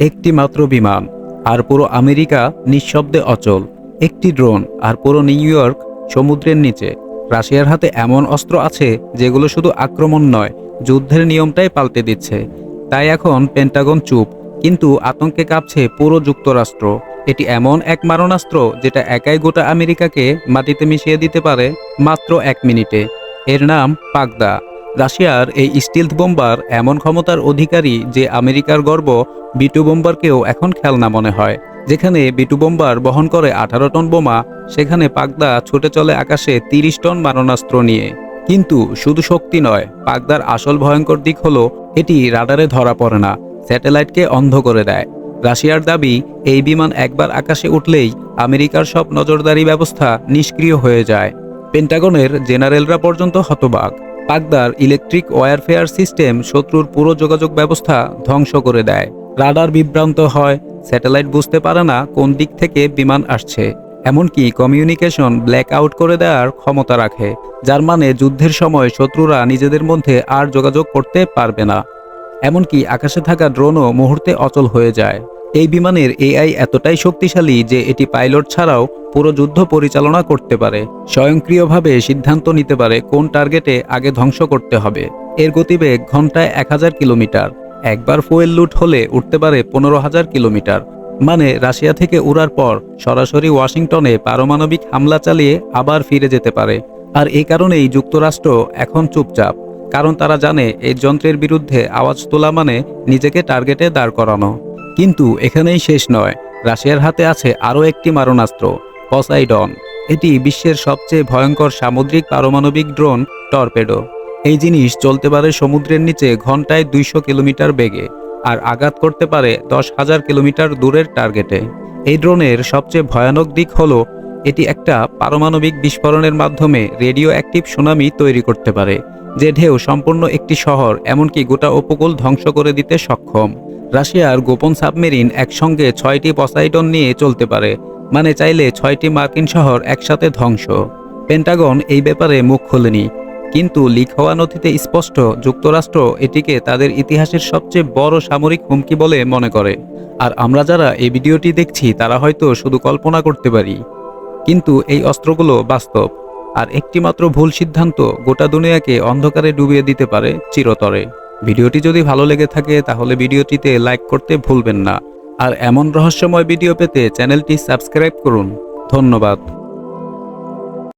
একটি মাত্র বিমান, আর পুরো আমেরিকা নিঃশব্দে অচল। একটি ড্রোন, আর পুরো নিউ ইয়র্ক সমুদ্রের নিচে। রাশিয়ার হাতে এমন অস্ত্র আছে যেগুলো শুধু আক্রমণ নয়, যুদ্ধের নিয়মটাই পাল্টে দিচ্ছে। তাই এখন পেন্টাগন চুপ, কিন্তু আতঙ্কে কাঁপছে পুরো যুক্তরাষ্ট্র। এটি এমন এক মারণাস্ত্র যেটা একাই গোটা আমেরিকাকে মাটিতে মিশিয়ে দিতে পারে মাত্র এক মিনিটে। এর নাম পাগদা। রাশিয়ার এই স্টিলথ বোম্বার এমন ক্ষমতার অধিকারী যে আমেরিকার গর্ব বিটু বোম্বারকেও এখন খেলনা মনে হয়। যেখানে বিটু বোম্বার বহন করে আঠারো টন বোমা, সেখানে পাগদা ছুটে চলে আকাশে তিরিশ টন মারণাস্ত্র নিয়ে। কিন্তু শুধু শক্তি নয়, পাগদার আসল ভয়ঙ্কর দিক হলো, এটি রাডারে ধরা পড়ে না, স্যাটেলাইটকে অন্ধ করে দেয়। রাশিয়ার দাবি, এই বিমান একবার আকাশে উঠলেই আমেরিকার সব নজরদারি ব্যবস্থা নিষ্ক্রিয় হয়ে যায়। পেন্টাগনের জেনারেলরা পর্যন্ত হতবাক। পাগদার ইলেকট্রিক ওয়ারফেয়ার সিস্টেম শত্রুর পুরো যোগাযোগ ব্যবস্থা ধ্বংস করে দেয়। রাডার বিভ্রান্ত হয়, স্যাটেলাইট বুঝতে পারে না কোন দিক থেকে বিমান আসছে। এমনকি কমিউনিকেশন ব্ল্যাক আউট করে দেওয়ার ক্ষমতা রাখে, যার মানে যুদ্ধের সময় শত্রুরা নিজেদের মধ্যে আর যোগাযোগ করতে পারবে না। এমনকি আকাশে থাকা ড্রোনও মুহূর্তে অচল হয়ে যায়। এই বিমানের এআই এতটাই শক্তিশালী যে এটি পাইলট ছাড়াও পুরো যুদ্ধ পরিচালনা করতে পারে। স্বয়ংক্রিয়ভাবে সিদ্ধান্ত নিতে পারে কোন টার্গেটে আগে ধ্বংস করতে হবে। এর গতিবেগ ঘন্টায় এক হাজার কিলোমিটার। একবার ফুয়েল লুট হলে উঠতে পারে পনেরো হাজার কিলোমিটার। মানে রাশিয়া থেকে উড়ার পর সরাসরি ওয়াশিংটনে পারমাণবিক হামলা চালিয়ে আবার ফিরে যেতে পারে। আর এই কারণেই যুক্তরাষ্ট্র এখন চুপচাপ, কারণ তারা জানে এই যন্ত্রের বিরুদ্ধে আওয়াজ তোলা মানে নিজেকে টার্গেটে দাঁড় করানো। কিন্তু এখানেই শেষ নয়। রাশিয়ার হাতে আছে আরও একটি মারণাস্ত্র, পসাইডন। এটি বিশ্বের সবচেয়ে ভয়ঙ্কর সামুদ্রিক পারমাণবিক ড্রোন, টর্পেডো। এই জিনিস চলতে পারে সমুদ্রের নিচে ঘন্টায় দুইশো কিলোমিটার বেগে, আর আঘাত করতে পারে দশ হাজার কিলোমিটার দূরের টার্গেটে। এই ড্রোনের সবচেয়ে ভয়ানক দিক হল, এটি একটা পারমাণবিক বিস্ফোরণের মাধ্যমে রেডিও অ্যাক্টিভ সুনামি তৈরি করতে পারে, যে ঢেউ সম্পূর্ণ একটি শহর, এমনকি গোটা উপকূল ধ্বংস করে দিতে সক্ষম। রাশিয়ার গোপন সাবমেরিন একসঙ্গে ছয়টি পসাইডন নিয়ে চলতে পারে মানে চাইলে ছয়টি মার্কিন শহর একসাথে ধ্বংস। পেন্টাগন এই ব্যাপারে মুখ খোলেনি, কিন্তু লিক হওয়া নথিতে স্পষ্ট যুক্তরাষ্ট্র এটিকে তাদের ইতিহাসের সবচেয়ে বড় সামরিক হুমকি বলে মনে করে। আর আমরা যারা এই ভিডিওটি দেখছি, তারা হয়তো শুধু কল্পনা করতে পারি। কিন্তু এই অস্ত্রগুলো বাস্তব, আর একটিমাত্র ভুল সিদ্ধান্ত গোটা দুনিয়াকে অন্ধকারে ডুবিয়ে দিতে পারে চিরতরে। ভিডিওটি যদি ভালো লেগে থাকে, তাহলে ভিডিওটিতে লাইক করতে ভুলবেন না। আর এমন রহস্যময় ভিডিও পেতে চ্যানেলটি সাবস্ক্রাইব করুন। ধন্যবাদ।